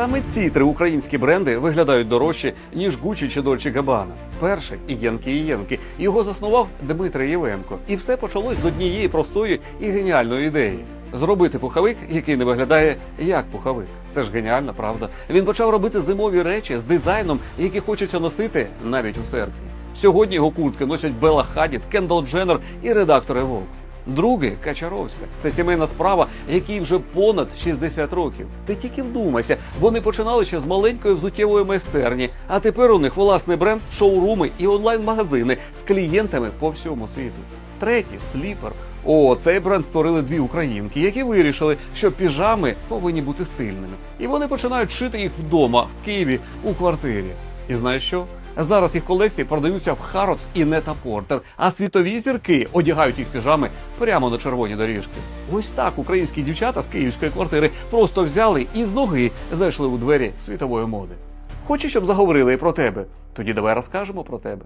саме ці три українські бренди виглядають дорожче, ніж Gucci чи Dolce Gabbana. Перший Єнки і Єнки. Його заснував Дмитрий Євенко. І все почалось з однієї простої і геніальної ідеї. Зробити пуховик, який не виглядає як пуховик. Це ж геніальна правда. Він почав робити зимові речі з дизайном, які хочеться носити навіть у серпні. Сьогодні його куртки носять Белла Хадід, Кендал Дженнер і редактори Vogue. Другий Качаровська. Це сімейна справа, якій вже понад 60 років. Ти тільки вдумайся, вони починали ще з маленької взуттєвої майстерні, а тепер у них власний бренд, шоуруми і онлайн-магазини з клієнтами по всьому світу. Третій сліпер. О, цей бренд створили дві українки, які вирішили, що піжами повинні бути стильними. І вони починають шити їх вдома, в Києві, у квартирі. І знаєш що? Зараз їх колекції продаються в Harrods і Нетапортер, а світові зірки одягають їх піжами прямо на червоні доріжки. Ось так українські дівчата з київської квартири просто взяли і з ноги зайшли у двері світової моди. Хочеш, щоб заговорили і про тебе? Тоді давай розкажемо про тебе.